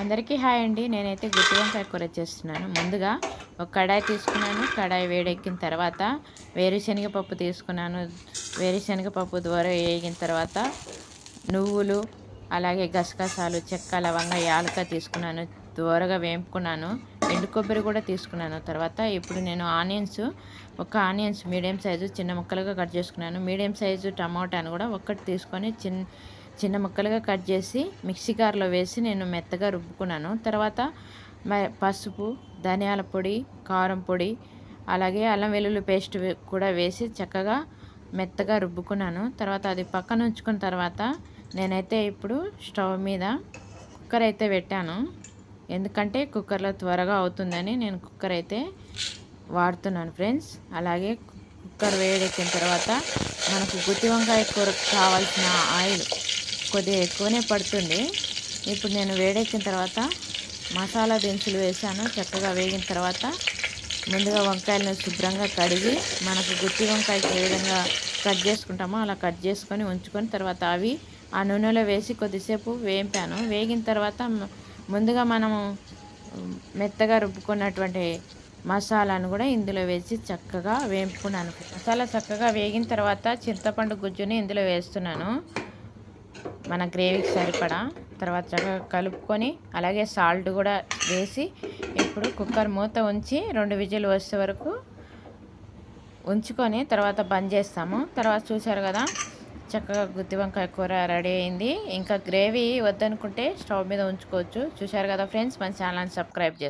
అందరికీ హాయ్ అండి. నేనైతే గుత్తి వంకాయ కూర చేస్తున్నాను. ముందుగా ఒక కడాయి తీసుకున్నాను. కడాయి వేడెక్కిన తర్వాత వేరుశనగ పప్పు తీసుకున్నాను. వేరుశనగపప్పు ద్వారా వేగిన తర్వాత నువ్వులు అలాగే గసగసాలు చెక్క లవంగ యాలక తీసుకున్నాను. దూరగా వేపుకున్నాను. ఎండు కొబ్బరి కూడా తీసుకున్నాను. తర్వాత ఇప్పుడు నేను ఆనియన్స్ ఒక ఆనియన్స్ మీడియం సైజు చిన్న ముక్కలుగా కట్ చేసుకున్నాను. మీడియం సైజు టమాటాను కూడా ఒక్కటి తీసుకొని చిన్న చిన్న ముక్కలుగా కట్ చేసి మిక్సీ కారులో వేసి నేను మెత్తగా రుబ్బుకున్నాను. తర్వాత పసుపు ధనియాల పొడి కారం పొడి అలాగే అల్లం వెల్లుల్లి పేస్ట్ కూడా వేసి చక్కగా మెత్తగా రుబ్బుకున్నాను. తర్వాత అది పక్కన ఉంచుకున్న తర్వాత నేనైతే ఇప్పుడు స్టవ్ మీద కుక్కర్ అయితే పెట్టాను. ఎందుకంటే కుక్కర్లో త్వరగా అవుతుందని నేను కుక్కర్ అయితే వాడుతున్నాను ఫ్రెండ్స్. అలాగే కుక్కర్ వేడెక్కిన తర్వాత మనకు గుత్తి వంకాయ కూరకు కావాల్సిన ఆయిల్ కొద్దిగా ఎక్కువనే పడుతుంది. ఇప్పుడు నేను వేడెక్కిన తర్వాత మసాలా దినుసులు వేసాను చక్కగా వేగిన తర్వాత ముందుగా వంకాయలను శుభ్రంగా కడిగి మనకు గుత్తి వంకాయకి ఏ విధంగా కట్ చేసుకుంటామో అలా కట్ చేసుకొని ఉంచుకొని తర్వాత అవి ఆ నూనెలో వేసి కొద్దిసేపు వేపాను. వేగిన తర్వాత ముందుగా మనము మెత్తగా రుబ్బుకున్నటువంటి మసాలాను కూడా ఇందులో వేసి చక్కగా వేపుకున్నాను. మసాలా చక్కగా వేగిన తర్వాత చింతపండు గుజ్జుని ఇందులో వేస్తున్నాను. మన గ్రేవీకి సరిపడా తర్వాత చక్కగా కలుపుకొని అలాగే సాల్ట్ కూడా వేసి ఇప్పుడు కుక్కర్ మూత ఉంచి రెండు విజిల్ వచ్చే వరకు ఉంచుకొని తర్వాత బంద్ చేస్తాము. తర్వాత చూసారు కదా చక్కగా గుత్తి వంకాయ కూర రెడీ అయింది. ఇంకా గ్రేవీ వద్దనుకుంటే స్టవ్ మీద ఉంచుకోవచ్చు. చూసారు కదా ఫ్రెండ్స్ మన ఛానల్ని సబ్స్క్రైబ్ చేసుకోండి.